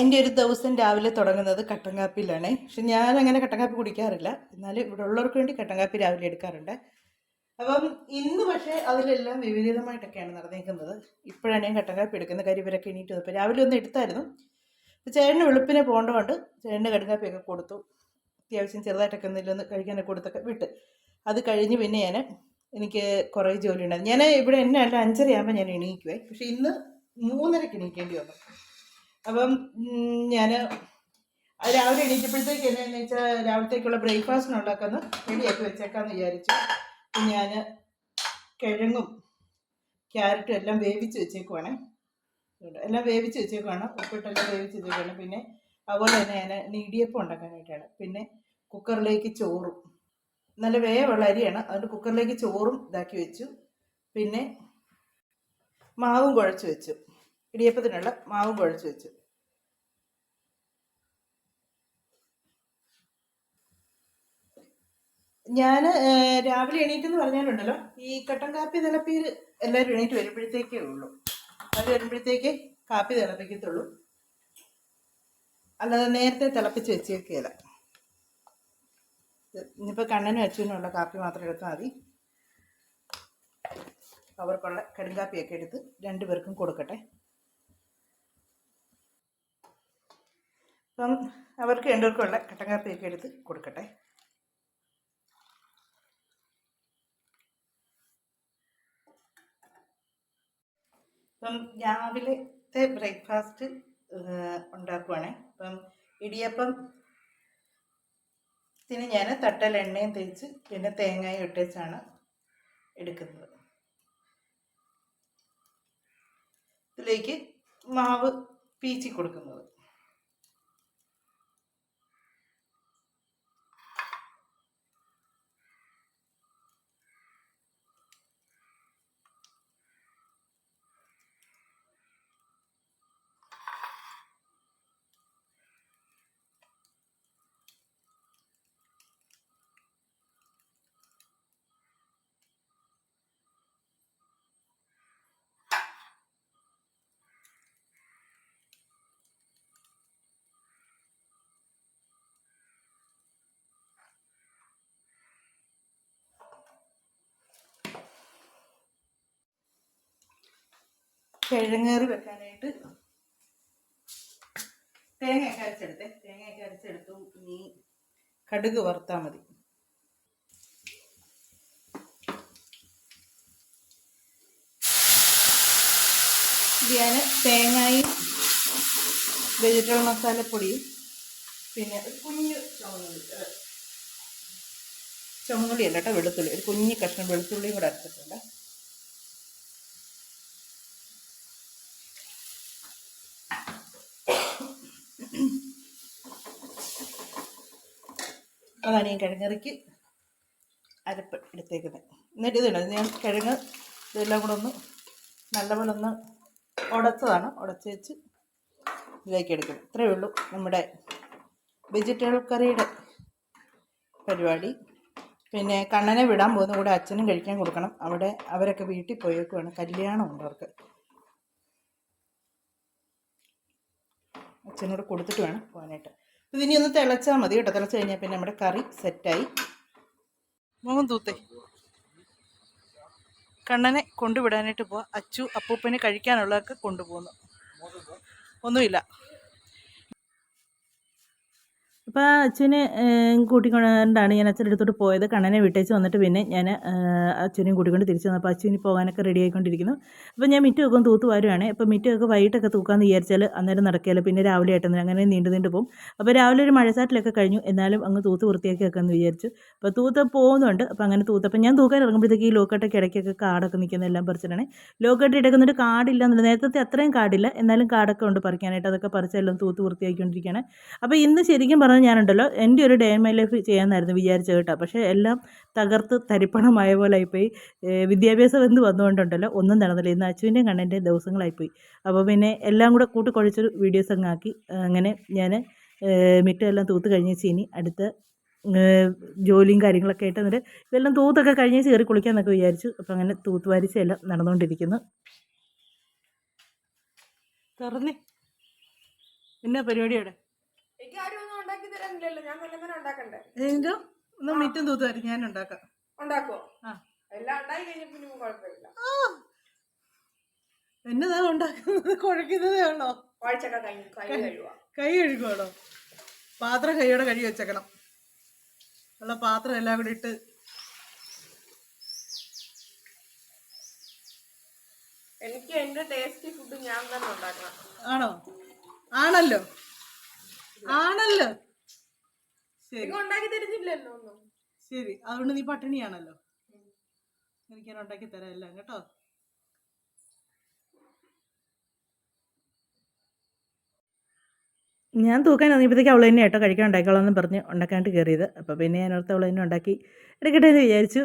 എന്റെ ഒരു ദിവസം രാവിലെ തുടങ്ങുന്നത് കട്ടൻ കാപ്പിയിലാണ് പക്ഷെ ഞാൻ അങ്ങനെ കട്ടൻ കാപ്പി കുടിക്കാറില്ല. എന്നാലും ഇവിടെ ഉള്ളവർക്ക് വേണ്ടി കട്ടൻ കാപ്പി രാവിലെ എടുക്കാറുണ്ട്. അപ്പം ഇന്ന് പക്ഷേ അതിലെല്ലാം വിപരീതമായിട്ടൊക്കെയാണ് നടന്നേക്കുന്നത് ഇപ്പോഴാണ് ഞാൻ കട്ടൻ കാപ്പി എടുക്കുന്ന കാര്യം ഇവരൊക്കെ എണീറ്റ് വന്നപ്പോൾ രാവിലെ ഒന്ന് എടുത്തായിരുന്നു. അപ്പോൾ ചേട്ടന് വെളുപ്പിനെ പോകേണ്ടതുകൊണ്ട് ചേട്ടന് കട്ടൻ കാപ്പിയൊക്കെ കൊടുത്തു. അത്യാവശ്യം ചെറുതായിട്ടൊക്കെ എന്തെങ്കിലും ഒന്ന് കഴിക്കാനൊക്കെ കൊടുത്തൊക്കെ വിട്ട്. അത് കഴിഞ്ഞ് പിന്നെ ഞാൻ എനിക്ക് കുറേ ജോലി ഉണ്ടായിരുന്നു ഞാൻ ഇവിടെ എന്നെ അല്ല അഞ്ചരയാകുമ്പോൾ ഞാൻ എണീക്കുവേ. പക്ഷേ ഇന്ന് മൂന്നരക്ക് എണീക്കേണ്ടി വന്നു. അപ്പം ഞാൻ രാവിലെ എണീറ്റപ്പോഴത്തേക്ക് എന്നാന്ന് വെച്ചാൽ രാവിലത്തേക്കുള്ള ബ്രേക്ക്ഫാസ്റ്റിന് ഒന്ന് റെഡിയാക്കി വെച്ചേക്കാന്ന് വിചാരിച്ചു. ഞാൻ കിഴങ്ങും ക്യാരറ്റും എല്ലാം വേവിച്ച് വെച്ചേക്കുവാണ്. എല്ലാം വേവിച്ച് വെച്ചേക്കുവാണ്. ഉപ്പിട്ടെല്ലാം വേവിച്ച് വെച്ചേക്കുവാണ്. പിന്നെ അതുപോലെ തന്നെ ഞാൻ നീടിയപ്പം ഉണ്ടാക്കാനായിട്ടാണ്. പിന്നെ കുക്കറിലേക്ക് ചോറും. നല്ല വേവുള്ള അരിയാണ്. അതുകൊണ്ട് കുക്കറിലേക്ക് ചോറും ഇതാക്കി വെച്ചു. പിന്നെ മാവും കുഴച്ച് വെച്ചു. ഇടിയപ്പത്തിനുള്ള മാവും കുഴച്ച് വെച്ചു. ഞാൻ രാവിലെ എണീറ്റെന്ന് പറഞ്ഞാലുണ്ടല്ലോ ഈ കട്ടൻ കാപ്പി തിളപ്പിയിൽ എല്ലാവരും എണീറ്റ് വരുമ്പോഴത്തേക്കേ ഉള്ളൂ. അവർ വരുമ്പോഴത്തേക്ക് കാപ്പി തിളപ്പിക്കത്തുള്ളൂ. അല്ലാതെ നേരത്തെ തിളപ്പിച്ച് വെച്ചേക്കുകയില്ല ഇനിയിപ്പോൾ കണ്ണനും അച്ഛനുള്ള കാപ്പി മാത്രം എടുത്താൽ മതി. അവർക്കുള്ള കടുങ്കാപ്പിയൊക്കെ എടുത്ത് രണ്ടുപേർക്കും കൊടുക്കട്ടെ. അപ്പം അവർക്ക് രണ്ടുപേർക്കുള്ള കട്ടൻ കാപ്പിയൊക്കെ എടുത്ത് കൊടുക്കട്ടെ. അപ്പം രാവിലത്തെ ബ്രേക്ക്ഫാസ്റ്റ് ഉണ്ടാക്കുവാണേ. അപ്പം ഇടിയപ്പം ത്തിന് ഞാൻ തട്ടൽ എണ്ണയും തേച്ച് പിന്നെ തേങ്ങയും ഇട്ടേച്ചാണ് എടുക്കുന്നത്. ഇതിലേക്ക് മാവ് പീച്ചി കൊടുക്കുന്നത്. കിഴങ്ങേറി വെക്കാനായിട്ട്. തേങ്ങയൊക്കെ അരച്ചെടുത്തേ. തേങ്ങയൊക്കെ അരച്ചെടുത്തു. ഇനി കടുക് വറുത്താൽ മതി. ഞാൻ തേങ്ങയും വെജിറ്റബിൾ മസാലപ്പൊടിയും പിന്നെ ഒരു കുഞ്ഞ് ചുമന്നുള്ളി ചുമന്നുള്ളിയല്ല കേട്ടോ വെളുത്തുള്ളി. ഒരു കുഞ്ഞ് കഷ്ണം വെളുത്തുള്ളിയും കൂടെ അരച്ചിട്ടുണ്ട്. അതാണ് ഞാൻ കിഴങ്ങറിക്ക് അരപ്പ് എടുത്തേക്കുന്നത്. എന്നിട്ട് ഇതുണ്ട് ഞാൻ കിഴങ്ങ് ഇതെല്ലാം കൂടെ ഒന്ന് നല്ലപോലെ ഒന്ന് ഉടച്ചതാണ്. ഉടച്ച് വെച്ച് ഇതിലേക്ക് എടുക്കുന്നത് ഇത്രയേ ഉള്ളൂ നമ്മുടെ വെജിറ്റബിൾ കറിയുടെ പരിപാടി. പിന്നെ കണ്ണനെ വിടാൻ പോകുന്ന കൂടെ അച്ഛനും കഴിക്കാൻ കൊടുക്കണം. അവിടെ അവരൊക്കെ വീട്ടിൽ പോയേക്കുവാണ്. കല്യാണമുണ്ട് അവർക്ക്. അച്ഛനോട് കൊടുത്തിട്ട് വേണം പോകാനായിട്ട്. ഇത് ഇനി ഒന്ന് തിളച്ചാൽ മതി കേട്ടോ. തിളച്ച് കഴിഞ്ഞാൽ പിന്നെ നമ്മുടെ കറി സെറ്റായി. മോഹൻ തൂത്തേ. കണ്ണനെ കൊണ്ടുവിടാനായിട്ട് പോവാം. അച്ചു അപ്പൂപ്പനെ കഴിക്കാനുള്ളതൊക്കെ കൊണ്ടുപോകുന്നു. ഒന്നുമില്ല. അപ്പോൾ അച്ഛനെ കൂട്ടിക്കൊണ്ടാണ് ഞാൻ അച്ഛന്റെ അടുത്തോട്ട് പോയത്. കണ്ണനെ വിട്ടേച്ച് വന്നിട്ട് പിന്നെ ഞാൻ അച്ഛനെയും കൂട്ടിക്കൊണ്ട് തിരിച്ചു വന്നു അപ്പോൾ അച്ഛന് പോകാനൊക്കെ റെഡി ആയിക്കൊണ്ടിരിക്കുന്നു. അപ്പോൾ ഞാൻ മിറ്റമൊക്കെ തൂത്ത് വരുവാണ്. അപ്പോൾ മിറ്റമൊക്കെ വൈകിട്ടൊക്കെ തൂക്കാമെന്ന് വിചാരിച്ചാൽ അന്നേരം നടക്കുകയില്ല പിന്നെ രാവിലെ ആയിട്ടെന്ന് അങ്ങനെ നീണ്ടു നീണ്ടു പോകും. അപ്പോൾ രാവിലെ ഒരു മഴച്ചാറ്റിലൊക്കെ കഴിഞ്ഞു. എന്നാലും അങ്ങ് തൂത്ത് വൃത്തിയാക്കി വെക്കാമെന്ന് വിചാരിച്ചു. അപ്പോൾ തൂത്ത് പോകുന്നുണ്ട്. അപ്പോൾ അങ്ങനെ തൂത്ത്. അപ്പോൾ ഞാൻ തൂക്കാൻ ഇറങ്ങുമ്പോഴത്തേക്ക് ഈ ലോക്കട്ടൊക്കെ ഇടയ്ക്കൊക്കെ കാടൊക്കെ നിൽക്കുന്നതെല്ലാം പറിച്ചിട്ടാണ്. ലോക്കട്ട് ഇടയ്ക്കുന്നൊരു കാടില്ല എന്നുള്ളത്. നേരത്തെ അത്രയും കാടില്ല. എന്നാലും കാടൊക്കെ ഉണ്ട് പറിക്കാനായിട്ട്. അതൊക്കെ പറിച്ചെല്ലാം തൂത്ത് വൃത്തിയാക്കിക്കൊണ്ടിരിക്കുകയാണ്. അപ്പോൾ ഇന്ന് ശരിക്കും പറഞ്ഞാൽ ഞാനുണ്ടല്ലോ. എന്റെ ഒരു ഡേ മൈ ലൈഫ് ചെയ്യാമെന്നായിരുന്നു വിചാരിച്ചത് കേട്ടോ. പക്ഷേ എല്ലാം തകർത്ത് തരിപ്പണമായ പോലെ ആയിപ്പോയി. വിദ്യാഭ്യാസം എന്ത് വന്നുകൊണ്ടുണ്ടല്ലോ ഒന്നും നടന്നില്ല. ഇന്ന് അച്ചുവിന്റെയും കണ്ണന്റെ ദിവസങ്ങളായിപ്പോയി. അപ്പോൾ പിന്നെ എല്ലാം കൂടെ കൂട്ടിക്കുഴച്ചൊരു വീഡിയോസ് അങ്ങ് ആക്കി. അങ്ങനെ ഞാൻ മിറ്റമെല്ലാം തൂത്ത് കഴിഞ്ഞേച്ച് ഇനി അടുത്ത ജോലിയും കാര്യങ്ങളൊക്കെ ആയിട്ട് എന്നിട്ട് ഇതെല്ലാം തൂത്തൊക്കെ കഴിഞ്ഞ് കയറി കുളിക്കാമെന്നൊക്കെ വിചാരിച്ചു. അപ്പം അങ്ങനെ തൂത്ത് വാരിച്ചെല്ലാം നടന്നുകൊണ്ടിരിക്കുന്നു. തുറന്നേ. എന്നാ പരിപാടിയുടെ എനിക്ക് ആരും ഒന്നും ഉണ്ടാക്കി തരാനില്ലല്ലോ ഞാൻ ഉണ്ടാക്കണ്ടേ? എന്തോ? ഒന്ന് മിറ്റും ഞാൻ ഉണ്ടാക്കാം. ഉണ്ടാക്കുവോ? എല്ലാം ഉണ്ടായി കഴിഞ്ഞാൽ പിന്നെ കുഴപ്പമില്ല. എന്നതാ ഉണ്ടാക്കുന്നത്? കുഴക്കുന്നതേ ഉള്ളോ? കുഴച്ചൊക്കെ കൈ കഴുകുക കൈ കഴുകുവാണോ? പാത്രം കൈയോടെ കഴുകി വെച്ചേക്കണം. ഉള്ള പാത്രം എല്ലാം കൂടി ഇട്ട് എനിക്ക് എന്റെ ടേസ്റ്റി ഫുഡ് ഞാൻ തന്നെ ഉണ്ടാക്കണം. ആണോ? ആണല്ലോ. ആണല്ലോ. ഉണ്ടാക്കി തരുന്നില്ലല്ലോ ഒന്നും. ശരി. അതുകൊണ്ട് നീ പട്ടിണിയാണല്ലോ. എനിക്ക് ഞാൻ ഉണ്ടാക്കി തരാം എല്ലാം കേട്ടോ? ഞാൻ തൂക്കാൻ ഇറങ്ങിയപ്പോഴത്തേക്ക് അവൾ തന്നെ ഏട്ടോ കഴിക്കാൻ ഉണ്ടാക്കിക്കോളാം പറഞ്ഞ് ഉണ്ടാക്കാണ്ട് കയറിയത്. അപ്പോൾ പിന്നെ ഞാൻ ഓർത്ത് അവൾ തന്നെ ഉണ്ടാക്കി. എടുക്കട്ടെ എന്ന് വിചാരിച്ചു.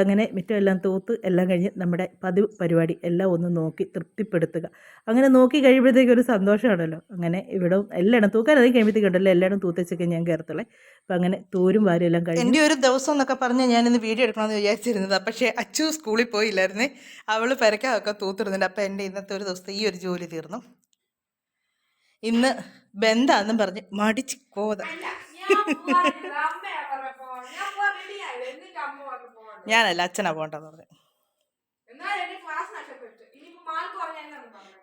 അങ്ങനെ മിറ്റം എല്ലാം തൂത്ത് എല്ലാം കഴിഞ്ഞ് നമ്മുടെ പതിവ് പരിപാടി എല്ലാം ഒന്ന് നോക്കി തൃപ്തിപ്പെടുത്തുക. അങ്ങനെ നോക്കി കഴിയുമ്പോഴത്തേക്കും ഒരു സന്തോഷമാണല്ലോ. അങ്ങനെ ഇവിടെ എല്ലാം തൂക്കാൻ അധികം കഴിയുമ്പോഴത്തേക്കും ഉണ്ടല്ലോ എല്ലായിടും തൂത്തച്ചൊക്കെ ഞാൻ കയറത്തുള്ളേ. അപ്പം അങ്ങനെ തൂരും വാരും എല്ലാം കഴിഞ്ഞു എന്റെ ഒരു ദിവസം എന്നൊക്കെ പറഞ്ഞ് ഞാനിന്ന് വീഡിയോ എടുക്കണമെന്ന് വിചാരിച്ചിരുന്നത്. പക്ഷേ അച്ചു സ്കൂളിൽ പോയില്ലായിരുന്നേ. അവൾ പെരക്കാതൊക്കെ തൂത്തിടുന്നുണ്ട്. അപ്പം എന്റെ ഇന്നത്തെ ഒരു ദിവസത്തെ ഈ ഒരു ജോലി തീർന്നു. ഇന്ന് ബന്ധാന്നും പറഞ്ഞ് മടിച്ച് കോത ഞാനല്ല അച്ഛനാ പോകണ്ടെന്ന് പറഞ്ഞു.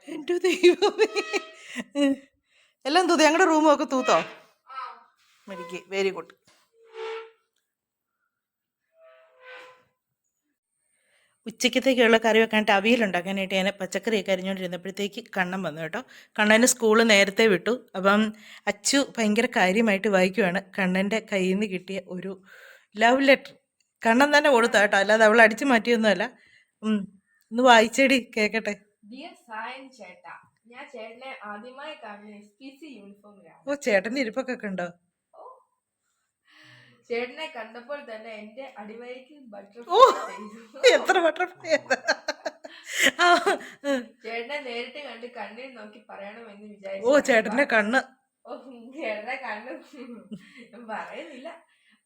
എന്റെ ദൈവമേ. എല്ലാം തൂത്ത് ഞങ്ങളുടെ റൂമൊക്കെ തൂത്തോ? മെഡിക്ക് വെരി ഗുഡ് ഉച്ചയ്ക്കത്തേക്കുള്ള കറി വെക്കാനായിട്ട് അവിയലുണ്ടാക്കാനായിട്ട് ഞാൻ പച്ചക്കറിയൊക്കെ അരിഞ്ഞുകൊണ്ടിരുന്നപ്പോഴത്തേക്ക് കണ്ണൻ വന്നു കേട്ടോ. കണ്ണന് സ്കൂൾ നേരത്തെ വിട്ടു. അപ്പം അച്ചു ഭയങ്കര കാര്യമായിട്ട് വായിക്കുവാണ്. കണ്ണന്റെ കയ്യിൽ നിന്ന് കിട്ടിയ ഒരു ലവ് ലെറ്റർ കണ്ണൻ തന്നെ കൊടുത്ത കേട്ടോ. അല്ലാതെ അവൾ അടിച്ചു മാറ്റിയൊന്നുമല്ല. ഒന്ന് വായിച്ചേടി കേക്കട്ടെ. ഡിയർ സായൻ ചേട്ടാ ഞാൻ ചേട്ടനെ ആദ്യമായി കാണുന്ന എസ് പി സി യൂണിഫോമിലാണ് ഓ ചേട്ടന്റെ ഇരിപ്പൊക്കെ ഉണ്ടോ? ചേട്ടനെ കണ്ടപ്പോൾ തന്നെ എന്റെ അടിവയറ്റിൽ ബട്ടർഫ്ലൈ എത്ര ബട്ടർഫ്ലൈ ചേട്ടനെ നേരിട്ട് കണ്ട് കണ്ണിൽ നോക്കി പറയണമെന്ന് വിചാരിച്ചു. ഓ ചേട്ടന്റെ കണ്ണ്. ഓ, ചേട്ടന്റെ കണ്ണ്. പറയുന്നില്ല.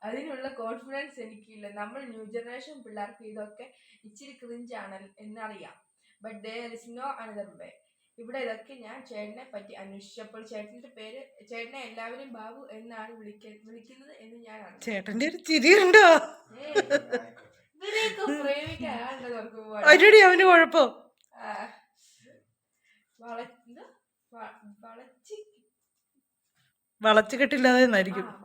അതിനുള്ള കോൺഫിഡൻസ് എനിക്കില്ല. നമ്മൾ ന്യൂ ജനറേഷൻ പിള്ളേർക്ക് ഇതൊക്കെ ഇച്ചിരി ക്രിഞ്ചാണ് എന്നറിയാം. But there is no another way ഇവിടെ ഇതൊക്കെ ഞാൻ ചേട്ടനെ പറ്റി അന്വേഷിച്ചപ്പോൾ ചേട്ടന്റെ പേര് ചേട്ടനെ എല്ലാവരും ബാബു എന്നാണ് വിളിക്ക വിളിക്കുന്നത് എന്ന് ഞാൻ ചേട്ടന്റെ ഒരു ചിരിയുണ്ടോ? ഇവരെയൊക്കെ അവന് കുഴപ്പം. വളച്ച് കെട്ടില്ലാതെ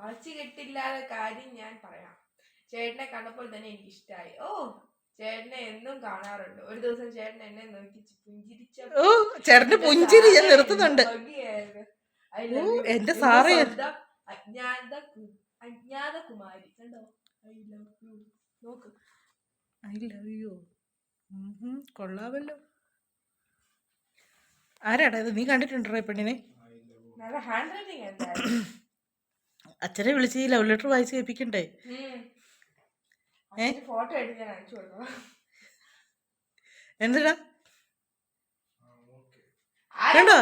വളച്ചു കെട്ടില്ലാതെ കാര്യം ഞാൻ പറയാം. ചേട്ടനെ കണ്ടപ്പോൾ തന്നെ എനിക്ക് ഇഷ്ടമായി ഓ ചേട്ടനെ എന്നും കാണാറുണ്ട്. ഒരു ദിവസം ചേട്ടൻ എന്നെ നോക്കി പുഞ്ചിരിച്ച ഓ ചേട്ടന്റെ പുഞ്ചിരി ഞാൻ നിർത്തുന്നുണ്ട്. ഓ, എന്റെ സാറേ. അജ്ഞാത കു- അജ്ഞാത കുമാരി കണ്ടോ? ഐ ലവ് യു നോക്ക്. ഐ ലവ് യു കൊള്ളാമല്ലോ. ആരാടാ ഇത്? നീ കണ്ടിട്ടുണ്ടോ ഈ പെണ്ണിനെ? നല്ല ഹാൻഡ് റൈറ്റിംഗ് എന്തായാലും. അച്ഛനെ വിളിച്ച് ഈ ലവ് ലെറ്റർ വായിച്ച് കേൾപ്പിക്കണ്ടേ? ഫോട്ടോ എടുത്ത് ഞാൻ അയച്ചു കൊടുക്കണം. ആരാ കണ്ടോ?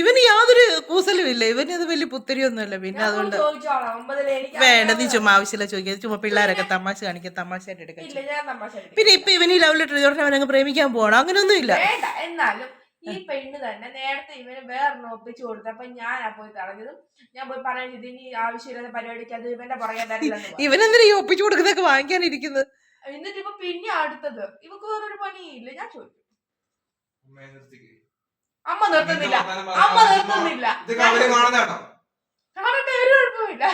ഇവന് യാതൊരു കൂസലും ഇല്ല ഇവന് അത് വലിയ പുത്തരിയൊന്നുമല്ല. പിന്നെ അതുകൊണ്ട് വേണ്ട നീ ചുമ്മാ ആവശ്യമില്ല ചോദിക്കുക ചുമ്മാ പിള്ളേരൊക്കെ തമാശ കാണിക്കുക തമാശയായിട്ട് എടുക്കാം ഞാൻ തമാശ കളിക്കും. പിന്നെ ഇപ്പൊ ഇവന് ഈ ലവ് ലെറ്റർ ഇതോടെ അവനങ്ങ് പ്രേമിക്കാൻ പോകണം. അങ്ങനെയൊന്നും ഇല്ല എന്നാലും ഈ പെണ്ണ് തന്നെ നേരത്തെ ഇവന് വേറെ ഒപ്പിച്ചു കൊടുത്തു അപ്പൊ ഞാനാ പോയി തടഞ്ഞതും ഞാൻ പോയി പറയാൻ ചെയ്തു ഇനി ആവശ്യമില്ലാത്ത പരിപാടിക്ക് അത് ഇവന്റെ പറയാൻ തരില്ലെന്ന് പറഞ്ഞു. ഇവനെന്തിനാ ഈ ഒപ്പിച്ചു കൊടുക്കുന്നൊക്കെ വാങ്ങിക്കാനിരിക്കുന്നത് എന്നിട്ട് ഇപ്പൊ പിന്നെ അടുത്തത് ഇവക്ക് വേറൊരു പണിയില്ല. ഞാൻ ചോദിച്ചു. അമ്മ നിർത്തുന്നില്ല. അമ്മ നിർത്തുന്നില്ല. കാണട്ടെ ഒരു കുഴപ്പമില്ല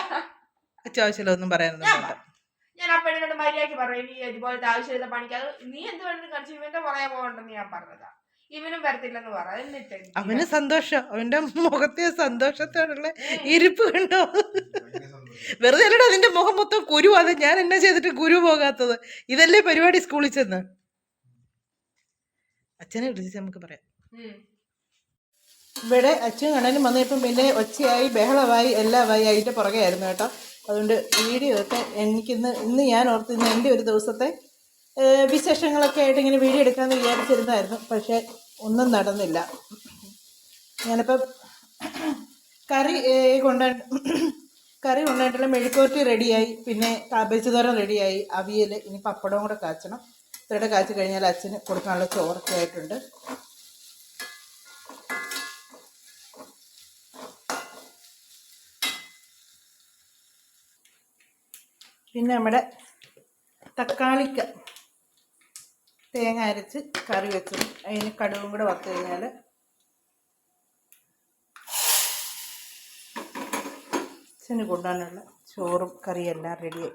ഒന്നും പറയാനൊന്നും ഞാൻ ആ പെണ്ണിനോട് മര്യാദയ്ക്ക് പറയും നീ ഇതുപോലത്തെ ആവശ്യമില്ല പണിക്കാതെ നീ എന്ത് വേണമെങ്കിലും കളിച്ചു ഇവന്റെ പുറകെ പോകണ്ടെന്ന് ഞാൻ പറഞ്ഞതാ. ഇവനും വരത്തില്ലെന്ന് പറ. എന്നിട്ട് അവന് സന്തോഷം. അവന്റെ മുഖത്തെ സന്തോഷത്തോടുള്ള ഇരിപ്പ് കണ്ടോ? വെറുതെ അല്ലടാ അതിന്റെ മുഖം മൊത്തം കുരു അത്. ഞാൻ എന്നെ ചെയ്തിട്ട് കുരു പോകാത്തത്? ഇതല്ലേ പരിപാടി സ്കൂളിൽ ചെന്ന്? അച്ഛനെ വിളിച്ച് നമുക്ക് പറയാം. ഇവിടെ അച്ഛൻ കണ്ണനും വന്നപ്പം പിന്നെ ഒച്ചയായി ബഹളമായി എല്ലാമായി അതിന്റെ പുറകെയായിരുന്നു കേട്ടോ. അതുകൊണ്ട് വീഡിയോ ഒക്കെ എനിക്കിന്ന് ഇന്ന് ഞാൻ ഓർത്ത് ഇന്ന് എന്റെ ഒരു ദിവസത്തെ വിശേഷങ്ങളൊക്കെ ആയിട്ട് ഇങ്ങനെ വീഡിയോ എടുക്കാമെന്ന് വിചാരിച്ചിരുന്നായിരുന്നു പക്ഷേ ഒന്നും നടന്നില്ല. ഞാനിപ്പം കറി കൊണ്ടാ കറി കൊണ്ടായിട്ടുള്ള മെഴുക്കോറ്റി റെഡിയായി. പിന്നെ കാബേജ് തോരം റെഡിയായി. അവിയൽ ഇനി പപ്പടവും കൂടെ കാച്ചണം. ഇത്രയുടെ കാച്ചി കഴിഞ്ഞാൽ അച്ഛന് കൊടുക്കാനുള്ള ചോറൊക്കെയായിട്ടുണ്ട് പിന്നെ നമ്മുടെ തക്കാളിക്ക. തേങ്ങ അരച്ച് കറി വെച്ചു അതിന് കടുവും കൂടെ വറുത്ത് കഴിഞ്ഞാൽ അച്ഛന് കൊണ്ടുപോകാനുള്ള ചോറും കറിയെല്ലാം റെഡിയായി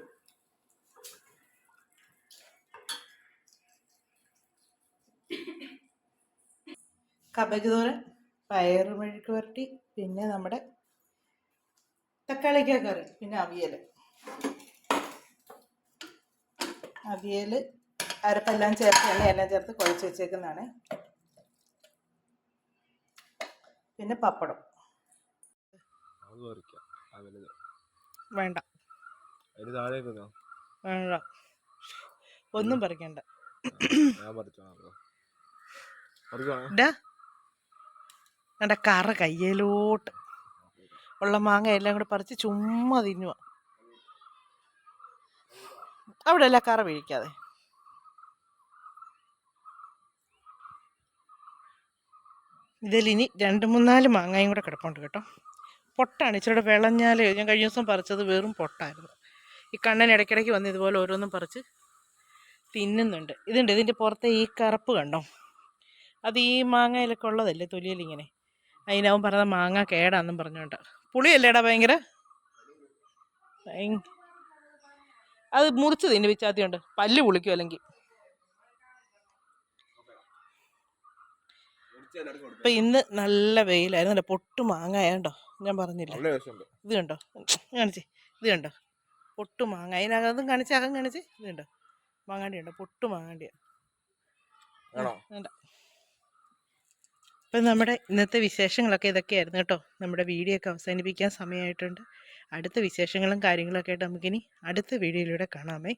കബജ് തോരൻ പയറ് മെഴുക്ക് വരട്ടി പിന്നെ നമ്മുടെ തക്കാളിക്ക കറി പിന്നെ അവിയൽ അവിയൽ അരപ്പെല്ലാം ചേർത്ത് എണ്ണയെല്ലാം ചേർത്ത് കുഴച്ച് വെച്ചേക്കുന്നതാണ്. പിന്നെ പപ്പടം. വേണ്ട. വേണ്ട. ഒന്നും പറിക്കണ്ട. ഡാ. കറ കയ്യിലോട്ട്. ഉള്ള മാങ്ങ എല്ലാം കൂടെ പറിച്ച് ചുമ്മാ തിന്നുക അവിടെ അല്ല കറ വീഴിക്കാതെ. ഇതിലിനി രണ്ട് മൂന്നാൽ മാങ്ങയും കൂടെ കിടപ്പുണ്ട് കേട്ടോ. പൊട്ടാണ്. ഇച്ചിരി വിളഞ്ഞാൽ ഞാൻ കഴിഞ്ഞ ദിവസം പറിച്ചത് വെറും പൊട്ടായിരുന്നു. ഈ കണ്ണൻ ഇടയ്ക്കിടയ്ക്ക് വന്ന് ഇതുപോലെ ഓരോന്നും പറിച്ച് തിന്നുന്നുണ്ട്. ഇതുണ്ട്. ഇതിന്റെ പുറത്തെ ഈ കറുപ്പ് കണ്ടോ? അത് ഈ മാങ്ങയിലൊക്കെ ഉള്ളതല്ലേ തൊലിയിലിങ്ങനെ അതിനവൻ പറഞ്ഞ മാങ്ങ കേടാന്നും പറഞ്ഞുകൊണ്ട്. പുളിയല്ലേടാ ഭയങ്കര? അത് മുറിച്ച് തിന്നു വിച്ചാത്തിയുണ്ട് പല്ല് പുളിക്കും അല്ലെങ്കിൽ? ഇപ്പം ഇന്ന് നല്ല വെയിലായിരുന്നു. അല്ല പൊട്ട് മാങ്ങ ഞാൻ പറഞ്ഞില്ല? ഇത് കണ്ടോ? കാണിച്ചേ. ഇത് കണ്ടോ? പൊട്ട് മാങ്ങ. അതിനകത്തും കാണിച്ച് അകം കാണിച്ച്. ഇത് കണ്ടോ? മാങ്ങാണ്ടി ഉണ്ടോ പൊട്ട് മാങ്ങാണ്ടിയാ. അപ്പം നമ്മുടെ ഇന്നത്തെ വിശേഷങ്ങളൊക്കെ ഇതൊക്കെയായിരുന്നു കേട്ടോ. നമ്മുടെ വീഡിയോ ഒക്കെ അവസാനിപ്പിക്കാൻ സമയമായിട്ടുണ്ട്. അടുത്ത വിശേഷങ്ങളും കാര്യങ്ങളൊക്കെ ആയിട്ട് നമുക്കിനി അടുത്ത വീഡിയോയിലൂടെ കാണാമേ.